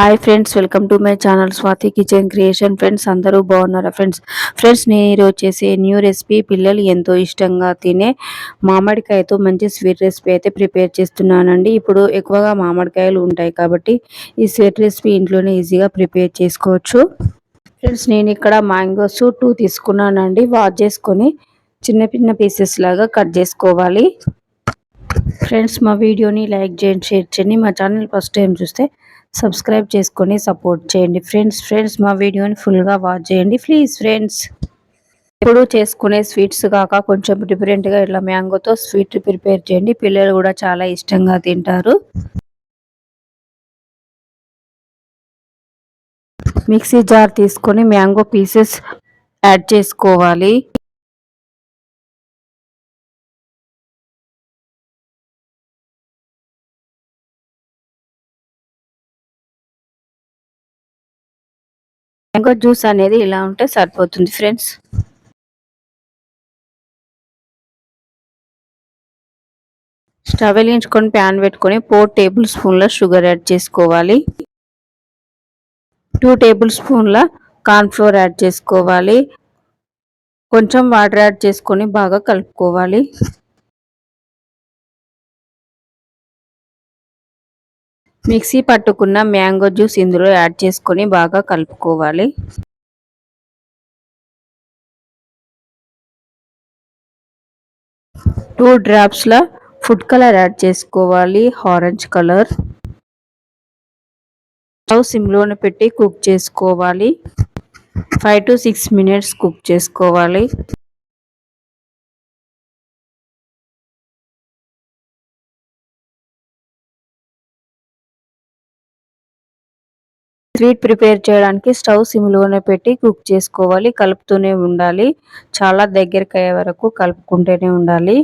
Hi friends welcome to my channel Swathi kitchen creation friends అందరూ బాగున్నారా friends friends నేను ఈరోజు చేసే న్యూ రెసిపీ పిల్లలు ఎంతో ఇష్టంగా తినే మామిడికాయతో మంచి స్వీట్ రెసిపీ అయితే ప్రిపేర్ చేస్తున్నానండి. ఇప్పుడు ఎక్కువగా మామిడికాయలు ఉంటాయి కాబట్టి ఈ స్వీట్ రెసిపీ ఇంట్లోనే ఈజీగా ప్రిపేర్ చేసుకోవచ్చు. ఫ్రెండ్స్ నేను ఇక్కడ మ్యాంగోస్ టూ తీసుకున్నానండి. వాష్ చేసుకొని చిన్న చిన్న పీసెస్ లాగా కట్ చేసుకోవాలి. ఫ్రెండ్స్ మా వీడియోని లైక్ చేయండి షేర్ చేయండి. మా ఛానల్ ఫస్ట్ టైం చూస్తే సబ్స్క్రైబ్ చేసుకొని సపోర్ట్ చేయండి. ఫ్రెండ్స్ ఫ్రెండ్స్ మా వీడియోని ఫుల్గా వాచ్ చేయండి. Please friends. ఎప్పుడు చేసుకునే స్వీట్స్ కాక కొంచెం డిఫరెంట్గా ఇట్లా మ్యాంగోతో స్వీట్ ప్రిపేర్ చేయండి. పిల్లలు కూడా చాలా ఇష్టంగా తింటారు. మిక్సీ జార్ తీసుకొని మ్యాంగో పీసెస్ యాడ్ చేసుకోవాలి. మ్యాంగో జ్యూస్ అనేది ఇలా ఉంటే సరిపోతుంది ఫ్రెండ్స్. స్టవ్ వెలిగించుకొని ప్యాన్ పెట్టుకొని ఫోర్ టేబుల్ స్పూన్ల షుగర్ యాడ్ చేసుకోవాలి. టూ టేబుల్ స్పూన్ల కార్న్ఫ్లోర్ యాడ్ చేసుకోవాలి. కొంచెం వాటర్ యాడ్ చేసుకొని బాగా కలుపుకోవాలి. మిక్సీ పట్టుకున్న మ్యాంగో జ్యూస్ ఇందులో యాడ్ చేసుకొని బాగా కలుపుకోవాలి. టూ డ్రాప్స్ల ఫుడ్ కలర్ యాడ్ చేసుకోవాలి. Orange colour. స్టవ్ సిమ్లోనే పెట్టి కుక్ చేసుకోవాలి. Five to six minutes cook చేసుకోవాలి. స్వీట్ ప్రిపేర్ చేయడానికి స్టవ్ సిమ్లోనే పెట్టి కుక్ చేసుకోవాలి. కలుపుతూనే ఉండాలి. చాలా దగ్గరికి అయ్యే వరకు కలుపుకుంటూనే ఉండాలి.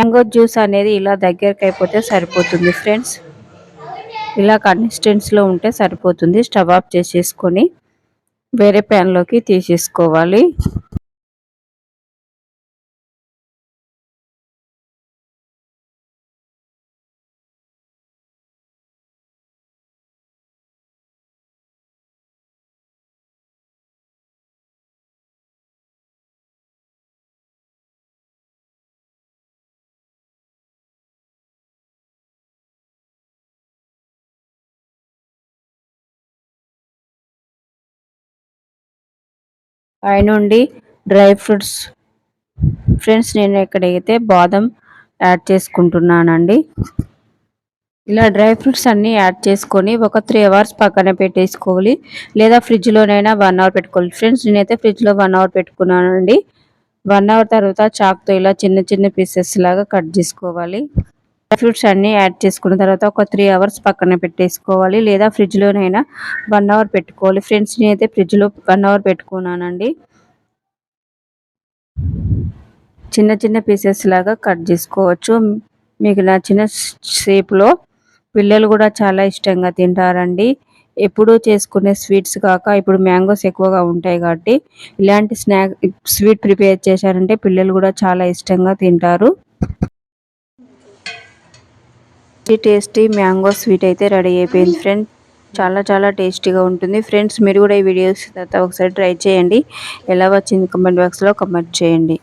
మ్యాంగో జ్యూస్ అనేది ఇలా దగ్గరికి అయిపోతే సరిపోతుంది ఫ్రెండ్స్. ఇలా కన్సిస్టెన్సీలో ఉంటే సరిపోతుంది. స్టవ్ ఆఫ్ చేసేసుకొని వేరే ప్యాన్లోకి తీసేసుకోవాలి. పైనుండి డ్రై ఫ్రూట్స్. ఫ్రెండ్స్ నేను ఎక్కడైతే బాదం యాడ్ చేసుకుంటున్నానండి. ఇలా డ్రై ఫ్రూట్స్ అన్నీ యాడ్ చేసుకొని ఒక త్రీ అవర్స్ పక్కన పెట్టేసుకోవాలి. లేదా ఫ్రిడ్జ్లోనైనా వన్ అవర్ పెట్టుకోవాలి. ఫ్రెండ్స్ నేనైతే ఫ్రిడ్జ్లో వన్ అవర్ పెట్టుకున్నానండి. వన్ అవర్ తర్వాత చాక్తో ఇలా చిన్న చిన్న పీసెస్ లాగా కట్ చేసుకోవాలి. ఫ్రూట్స్ అన్నీ యాడ్ చేసుకున్న తర్వాత ఒక త్రీ అవర్స్ పక్కన పెట్టేసుకోవాలి. లేదా ఫ్రిడ్జ్లోనైనా వన్ అవర్ పెట్టుకోవాలి. ఫ్రెండ్స్ నేనైతే ఫ్రిడ్జ్లో వన్ అవర్ పెట్టుకున్నానండి. చిన్న చిన్న పీసెస్ లాగా కట్ చేసుకోవచ్చు. మీకు నచ్చిన షేప్లో పిల్లలు కూడా చాలా ఇష్టంగా తింటారండి. ఎప్పుడూ చేసుకునే స్వీట్స్ కాక ఇప్పుడు మ్యాంగోస్ ఎక్కువగా ఉంటాయి కాబట్టి ఇలాంటి స్నాక్ స్వీట్ ప్రిపేర్ చేశారంటే పిల్లలు కూడా చాలా ఇష్టంగా తింటారు. టేస్టీ మ్యాంగో స్వీట్ అయితే రెడీ అయిపోయింది ఫ్రెండ్స్ చాలా చాలా టేస్టీగా ఉంటుంది. ఫ్రెండ్స్ మీరు కూడా ఈ వీడియోస్ తర్వాత ఒకసారి ట్రై చేయండి. ఎలా వచ్చింది కమెంట్ బాక్స్లో కమెంట్ చేయండి.